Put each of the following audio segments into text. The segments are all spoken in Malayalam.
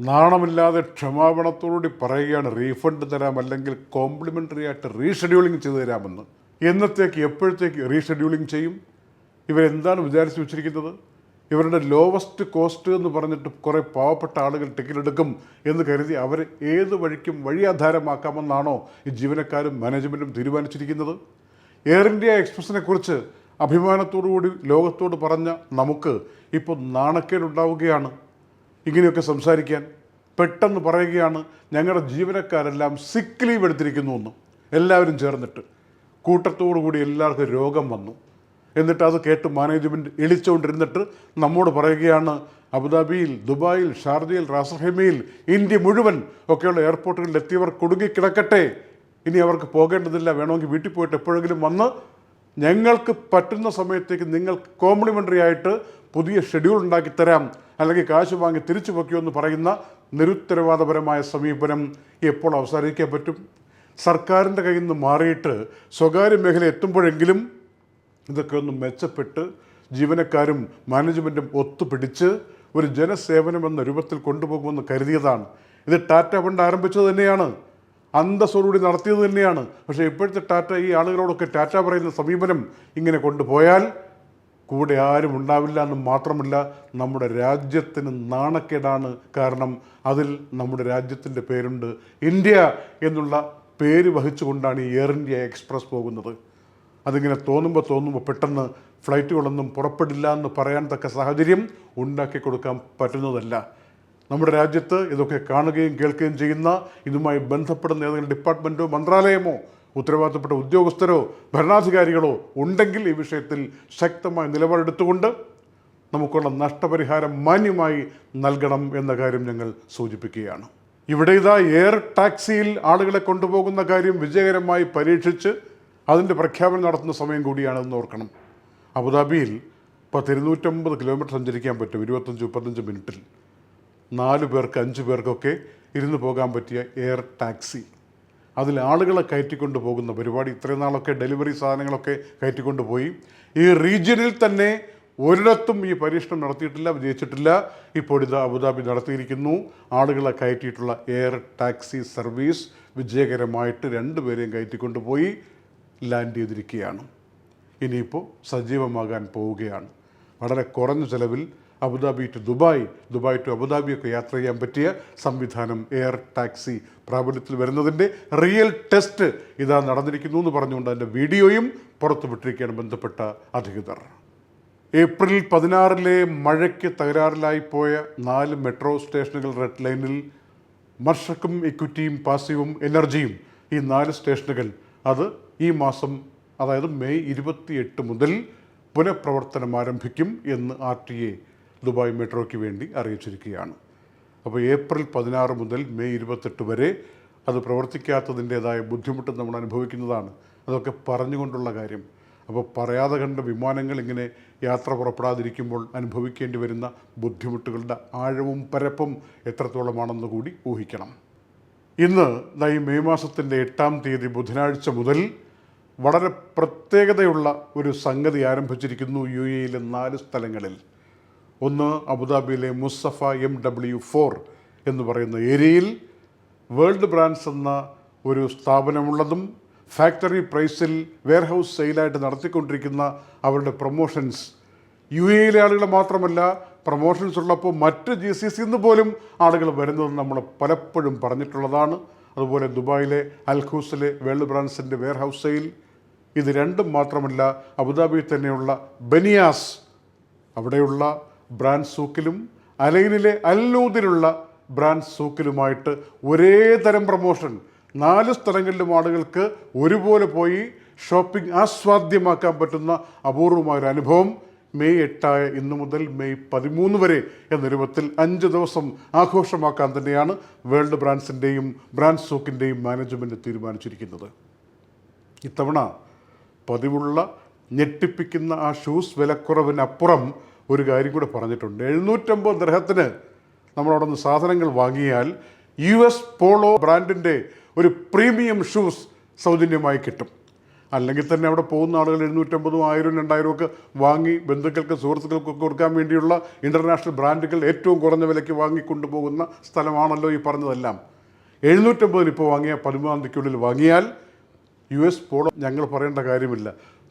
നാണമില്ലാതെ ക്ഷമാപണത്തോടുകൂടി പറയുകയാണ് റീഫണ്ട് തരാം അല്ലെങ്കിൽ കോംപ്ലിമെന്ററി ആയിട്ട് റീഷെഡ്യൂളിംഗ് ചെയ്തു തരാമെന്ന്. എന്നത്തേക്ക് എപ്പോഴത്തേക്ക് റീഷെഡ്യൂളിംഗ് ചെയ്യും? ഇവരെന്താണ് വിചാരിച്ചു വെച്ചിരിക്കുന്നത്? ഇവരുടെ ലോവസ്റ്റ് കോസ്റ്റ് എന്ന് പറഞ്ഞിട്ട് കുറേ പാവപ്പെട്ട ആളുകൾ ടിക്കറ്റ് എടുക്കും എന്ന് കരുതി അവർ ഏത് വഴിക്കും വഴിയാധാരമാക്കാമെന്നാണോ ഈ ജീവനക്കാരും മാനേജ്മെന്റും തീരുമാനിച്ചിരിക്കുന്നത്? എയർ ഇന്ത്യ എക്സ്പ്രസിനെ കുറിച്ച് അഭിമാനത്തോടുകൂടി ലോകത്തോട് പറഞ്ഞ നമുക്ക് ഇപ്പോൾ നാണക്കേടുണ്ടാവുകയാണ്. ഇങ്ങനെയൊക്കെ സംസാരിക്കാൻ പെട്ടെന്ന് പറയുകയാണ് ഞങ്ങളുടെ ജീവനക്കാരെല്ലാം സിക്ക് ലീവ് എടുത്തിരിക്കുന്നു എന്ന്. എല്ലാവരും ചേർന്നിട്ട്. കൂട്ടത്തോടു കൂടി എല്ലാവർക്കും രോഗം വന്നു. എന്നിട്ട് അത് കേട്ട് മാനേജ്മെന്റ് എളിച്ചുകൊണ്ടിരുന്നിട്ട് നമ്മോട് പറയുകയാണ് അബുദാബിയിൽ ദുബായിൽ ഷാർജയിൽ റാസൽഹൈമയിൽ ഇന്ത്യ മുഴുവൻ ഒക്കെയുള്ള എയർപോർട്ടുകളിൽ എത്തിയവർ കുടുങ്ങിക്കിടക്കട്ടെ. ഇനി അവർക്ക് പോകേണ്ടതില്ല. വേണമെങ്കിൽ വീട്ടിൽ പോയിട്ട് എപ്പോഴെങ്കിലും വന്ന് ഞങ്ങൾക്ക് പറ്റുന്ന സമയത്തേക്ക് നിങ്ങൾ കോംപ്ലിമെന്ററി ആയിട്ട് പുതിയ ഷെഡ്യൂൾ ഉണ്ടാക്കി തരാം. അല്ലെങ്കിൽ കാശ് വാങ്ങി തിരിച്ചു വയ്ക്കൂ എന്ന് പറയുന്ന നിരുത്തരവാദപരമായ സമീപനം എപ്പോൾ അവസാനിക്കാൻ പറ്റും? സർക്കാരിന്റെ കയ്യിൽ നിന്ന് മാറിയിട്ട് സ്വകാര്യ മേഖല എത്തുമ്പോഴെങ്കിലും ഇതൊക്കെ ഒന്ന് മെച്ചപ്പെട്ട് ജീവനക്കാരും മാനേജ്മെന്റും ഒത്തുപിടിച്ച് ഒരു ജനസേവനം എന്ന രൂപത്തിൽ കൊണ്ടുപോകുമെന്ന് കരുതിയതാണ്. ഇത് ടാറ്റ പണ്ട് ആരംഭിച്ചത് തന്നെയാണ്. അന്തസ്സോടുകൂടി നടത്തിയത് തന്നെയാണ്. പക്ഷേ ഇപ്പോഴത്തെ ടാറ്റ ഈ ആളുകളോടൊക്കെ ടാറ്റ പറയുന്ന സമീപനം ഇങ്ങനെ കൊണ്ടുപോയാൽ കൂടെ ആരും ഉണ്ടാവില്ല എന്ന് മാത്രമല്ല നമ്മുടെ രാജ്യത്തിന് നാണക്കേടാണ്. കാരണം അതിൽ നമ്മുടെ രാജ്യത്തിന്റെ പേരുണ്ട് ഇന്ത്യ എന്നുള്ള പേര് വഹിച്ചുകൊണ്ടാണ് ഈ എയർ ഇന്ത്യ എക്സ്പ്രസ് പോകുന്നത്. അതിങ്ങനെ തോന്നുമ്പോൾ തോന്നുമ്പോൾ പെട്ടെന്ന് ഫ്ലൈറ്റുകളൊന്നും പുറപ്പെടില്ല എന്ന് പറയാൻ തക്ക സാഹചര്യം ഉണ്ടാക്കി കൊടുക്കാൻ പറ്റുന്നതല്ല. നമ്മുടെ രാജ്യത്ത് ഇതൊക്കെ കാണുകയും കേൾക്കുകയും ചെയ്യുന്ന ഇതുമായി ബന്ധപ്പെടുന്ന ഏതെങ്കിലും ഡിപ്പാർട്ട്മെന്റോ മന്ത്രാലയമോ ഉത്തരവാദിത്തപ്പെട്ട ഉദ്യോഗസ്ഥരോ ഭരണാധികാരികളോ ഉണ്ടെങ്കിൽ ഈ വിഷയത്തിൽ ശക്തമായ നിലപാടെടുത്തുകൊണ്ട് നമുക്കുള്ള നഷ്ടപരിഹാരം മാന്യമായി നൽകണം എന്ന കാര്യം ഞങ്ങൾ സൂചിപ്പിക്കുകയാണ്. ഇവിടെ ഇതാ എയർ ടാക്സിയിൽ ആളുകളെ കൊണ്ടുപോകുന്ന കാര്യം വിജയകരമായി പരീക്ഷിച്ച് അതിന്റെ പ്രഖ്യാപനം നടത്തുന്ന സമയം കൂടിയാണെന്ന് ഓർക്കണം. അബുദാബിയിൽ ഇപ്പോൾ ഇരുന്നൂറ്റമ്പത് കിലോമീറ്റർ സഞ്ചരിക്കാൻ പറ്റും ഇരുപത്തഞ്ച് മുപ്പത്തഞ്ച് മിനിറ്റിൽ. നാല് പേർക്ക് അഞ്ച് പേർക്കൊക്കെ ഇരുന്ന് പോകാൻ പറ്റിയ എയർ ടാക്സി. അതിൽ ആളുകളെ കയറ്റിക്കൊണ്ട് പോകുന്ന പരിപാടി ഇത്രയും നാളൊക്കെ ഡെലിവറി സാധനങ്ങളൊക്കെ കയറ്റിക്കൊണ്ട് പോയി. ഈ റീജിയനിൽ തന്നെ ഒരിടത്തും ഈ പരീക്ഷണം നടത്തിയിട്ടില്ല വിജയിച്ചിട്ടില്ല. ഇപ്പോൾ ഇത് അബുദാബി നടത്തിയിരിക്കുന്നു. ആളുകളെ കയറ്റിയിട്ടുള്ള എയർ ടാക്സി സർവീസ് വിജയകരമായിട്ട് രണ്ടുപേരെയും കയറ്റിക്കൊണ്ട് പോയി ലാൻഡ് ചെയ്തിരിക്കുകയാണ്. ഇനിയിപ്പോൾ സജീവമാകാൻ പോവുകയാണ്. വളരെ കുറഞ്ഞ ചെലവിൽ Abu Dhabi to Dubai Dubai to അബുദാബിയൊക്കെ യാത്ര ചെയ്യാൻ പറ്റിയ സംവിധാനം എയർ ടാക്സി പ്രാബല്യത്തിൽ വരുന്നതിന്റെ റിയൽ ടെസ്റ്റ് ഇതാ നടന്നിരിക്കുന്നു എന്ന് പറഞ്ഞുകൊണ്ട് അതിന്റെ വീഡിയോയും പുറത്തുവിട്ടിരിക്കുകയാണ് ബന്ധപ്പെട്ട അധികൃതർ. ഏപ്രിൽ പതിനാറിലെ മഴയ്ക്ക് തകരാറിലായി പോയ നാല് മെട്രോ സ്റ്റേഷനുകൾ റെഡ് ലൈനിൽ മർഷക്കും ഇക്വിറ്റിയും പാസീവും എനർജിയും ഈ നാല് സ്റ്റേഷനുകൾ അത് ഈ മാസം അതായത് മെയ് ഇരുപത്തിയെട്ട് മുതൽ പുനഃപ്രവർത്തനം ആരംഭിക്കും എന്ന് ആർ ടി എ ദുബായ് മെട്രോയ്ക്ക് വേണ്ടി അറിയിച്ചിരിക്കുകയാണ്. അപ്പോൾ ഏപ്രിൽ പതിനാറ് മുതൽ മെയ് ഇരുപത്തെട്ട് വരെ അത് പ്രവർത്തിക്കാത്തതിന്റെതായ ബുദ്ധിമുട്ട് നമ്മൾ അനുഭവിക്കുന്നതാണ്. അതൊക്കെ പറഞ്ഞുകൊണ്ടുള്ള കാര്യം. അപ്പോൾ പറയാതെ കണ്ട വിമാനങ്ങൾ ഇങ്ങനെ യാത്ര പുറപ്പെടാതിരിക്കുമ്പോൾ അനുഭവിക്കേണ്ടി വരുന്ന ബുദ്ധിമുട്ടുകളുടെ ആഴവും പരപ്പും എത്രത്തോളമാണെന്ന് കൂടി ഊഹിക്കണം. ഇന്ന് ഈ മെയ് മാസത്തിന്റെ എട്ടാം തീയതി ബുധനാഴ്ച മുതൽ വളരെ പ്രത്യേകതയുള്ള ഒരു സംഗതി ആരംഭിച്ചിരിക്കുന്നു യു എയിലെ നാല് സ്ഥലങ്ങളിൽ. ഒന്ന് അബുദാബിയിലെ മുസഫ എം ഡബ്ല്യു ഫോർ എന്ന് പറയുന്ന ഏരിയയിൽ വേൾഡ് ബ്രാൻഡ്സ് എന്ന ഒരു സ്ഥാപനമുള്ളതും ഫാക്ടറി പ്രൈസിൽ വെയർഹൗസ് സെയിലായിട്ട് നടത്തിക്കൊണ്ടിരിക്കുന്ന അവരുടെ പ്രൊമോഷൻസ്. യു എയിലെ ആളുകൾ മാത്രമല്ല പ്രൊമോഷൻസ് ഉള്ളപ്പോൾ മറ്റ് ജി സി സിന്ന് പോലും ആളുകൾ വരുന്നത് നമ്മൾ പലപ്പോഴും പറഞ്ഞിട്ടുള്ളതാണ്. അതുപോലെ ദുബായിലെ അൽഖൂസിലെ വേൾഡ് ബ്രാൻഡ്സിന്റെ വെയർഹൗസ് സെയിൽ. ഇത് രണ്ടും മാത്രമല്ല അബുദാബിയിൽ തന്നെയുള്ള ബനിയാസ് അവിടെയുള്ള ബ്രാൻഡ് സൂക്കിലും അലൈനിലെ അല്ലൂതിലുള്ള ബ്രാൻഡ് സൂക്കിലുമായിട്ട് ഒരേ തരം പ്രൊമോഷൻ. നാല് സ്ഥലങ്ങളിലും ആളുകൾക്ക് ഒരുപോലെ പോയി ഷോപ്പിംഗ് ആസ്വാദ്യമാക്കാൻ പറ്റുന്ന അപൂർവമായ ഒരു അനുഭവം മെയ് എട്ടായ ഇന്നു മുതൽ മെയ് പതിമൂന്ന് വരെ എന്ന രൂപത്തിൽ അഞ്ച് ദിവസം ആഘോഷമാക്കാൻ തന്നെയാണ് വേൾഡ് ബ്രാൻഡ്സിന്റെയും ബ്രാൻഡ് സൂക്കിന്റെയും മാനേജ്മെന്റ് തീരുമാനിച്ചിരിക്കുന്നത്. ഇത്തവണ പതിവുള്ള ഞെട്ടിപ്പിക്കുന്ന ആ ഷൂസ് വിലക്കുറവിനപ്പുറം ഒരു കാര്യം കൂടെ പറഞ്ഞിട്ടുണ്ട്. എഴുന്നൂറ്റമ്പത് ഗ്രഹത്തിന് നമ്മളവിടെ നിന്ന് സാധനങ്ങൾ വാങ്ങിയാൽ യു എസ് പോളോ ബ്രാൻഡിന്റെ ഒരു പ്രീമിയം ഷൂസ് സൗജന്യമായി കിട്ടും. അല്ലെങ്കിൽ തന്നെ അവിടെ പോകുന്ന ആളുകൾ എഴുന്നൂറ്റമ്പതും ആയിരം രണ്ടായിരം ഒക്കെ വാങ്ങി ബന്ധുക്കൾക്ക് സുഹൃത്തുക്കൾക്കൊക്കെ കൊടുക്കാൻ വേണ്ടിയുള്ള ഇന്റർനാഷണൽ ബ്രാൻഡുകൾ ഏറ്റവും കുറഞ്ഞ വിലയ്ക്ക് വാങ്ങിക്കൊണ്ടുപോകുന്ന സ്ഥലമാണല്ലോ ഈ പറഞ്ഞതെല്ലാം. എഴുന്നൂറ്റമ്പതിന് ഇപ്പോൾ വാങ്ങിയ പതിമൂന്നാം തീയതിക്കുള്ളിൽ വാങ്ങിയാൽ യു എസ് പോളോ ഞങ്ങൾ പറയേണ്ട കാര്യമില്ല.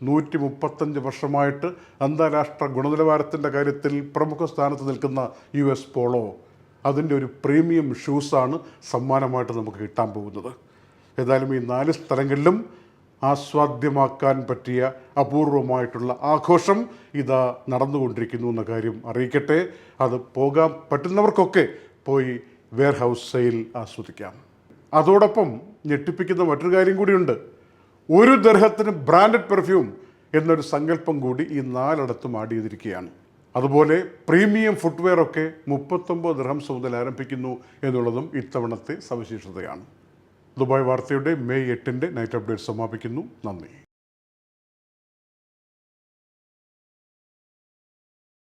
നൂറ്റി മുപ്പത്തഞ്ച് വർഷമായിട്ട് അന്താരാഷ്ട്ര ഗുണനിലവാരത്തിന്റെ കാര്യത്തിൽ പ്രമുഖ സ്ഥാനത്ത് നിൽക്കുന്ന യു എസ് പോളോ അതിന്റെ ഒരു പ്രീമിയം ഷൂസാണ് സമ്മാനമായിട്ട് നമുക്ക് കിട്ടാൻ പോകുന്നത്. ഏതായാലും ഈ നാല് സ്ഥലങ്ങളിലും ആസ്വാദ്യമാക്കാൻ പറ്റിയ അപൂർവമായിട്ടുള്ള ആഘോഷം ഇതാ നടന്നുകൊണ്ടിരിക്കുന്നു എന്ന കാര്യം അറിയിക്കട്ടെ. അത് പോകാൻ പറ്റുന്നവർക്കൊക്കെ പോയി വെയർ ഹൗസ് സെയിൽ ആസ്വദിക്കാം. അതോടൊപ്പം ഞെട്ടിപ്പിക്കുന്ന മറ്റൊരു കാര്യം കൂടിയുണ്ട്. ഒരു ദർഹത്തിന് ബ്രാൻഡഡ് പെർഫ്യൂം എന്നൊരു സങ്കല്പം കൂടി ഈ നാലിടത്തും ആഡ് ചെയ്തിരിക്കുകയാണ്. അതുപോലെ പ്രീമിയം ഫുട്വെയർ ഒക്കെ മുപ്പത്തൊമ്പത് ദർഹംസ് മുതൽ ആരംഭിക്കുന്നു എന്നുള്ളതും ഇത്തവണത്തെ സവിശേഷതയാണ്. ദുബായ് വാർത്തയുടെ മെയ് എട്ടിന്റെ നൈറ്റ് അപ്ഡേറ്റ് സമാപിക്കുന്നു. നന്ദി.